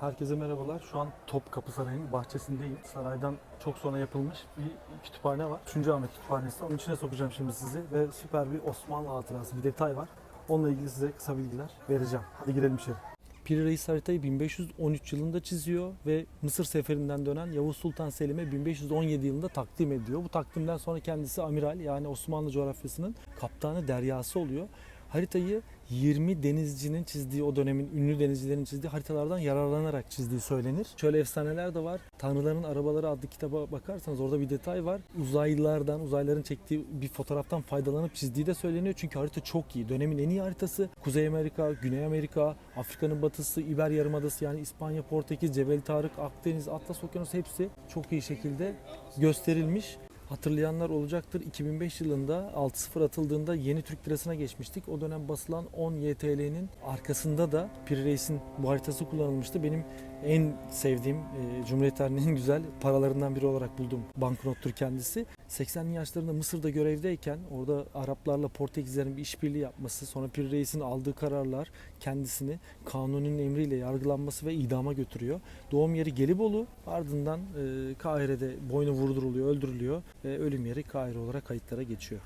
Herkese merhabalar. Şu an Topkapı Sarayı'nın bahçesindeyim. Saraydan çok sonra yapılmış bir kütüphane var. 3. Ahmet Kütüphanesi. Onun içine sokacağım şimdi sizi ve süper bir Osmanlı hatırası, bir detay var. Onunla ilgili size kısa bilgiler vereceğim. Hadi girelim içeri. Piri Reis haritayı 1513 yılında çiziyor ve Mısır seferinden dönen Yavuz Sultan Selim'e 1517 yılında takdim ediyor. Bu takdimden sonra kendisi amiral yani Osmanlı coğrafyasının kaptanı deryası oluyor. Haritayı 20 denizcinin çizdiği o dönemin ünlü denizcilerin çizdiği haritalardan yararlanarak çizdiği söylenir. Şöyle efsaneler de var. Tanrıların Arabaları adlı kitaba bakarsanız orada bir detay var. Uzaylılardan, uzaylıların çektiği bir fotoğraftan faydalanıp çizdiği de söyleniyor. Çünkü harita çok iyi. Dönemin en iyi haritası. Kuzey Amerika, Güney Amerika, Afrika'nın batısı, İber Yarımadası yani İspanya, Portekiz, Cebel Tarık, Akdeniz, Atlas Okyanusu hepsi çok iyi şekilde gösterilmiş. Hatırlayanlar olacaktır. 2005 yılında 6-0 atıldığında yeni Türk lirasına geçmiştik. O dönem basılan 10 YTL'nin arkasında da Reis'in bu haritası kullanılmıştı. Benim en sevdiğim e, Cumhuriyet tarihinin güzel paralarından biri olarak buldum banknottur kendisi. 80'li yaşlarında Mısır'da görevdeyken orada Araplarla Portekizlerin bir işbirliği yapması, sonra Piri Reis'in aldığı kararlar kendisini kanunun emriyle yargılanması ve idama götürüyor. Doğum yeri Gelibolu, ardından e, Kahire'de boynu vurduruluyor, öldürülüyor ve ölüm yeri Kahire olarak kayıtlara geçiyor.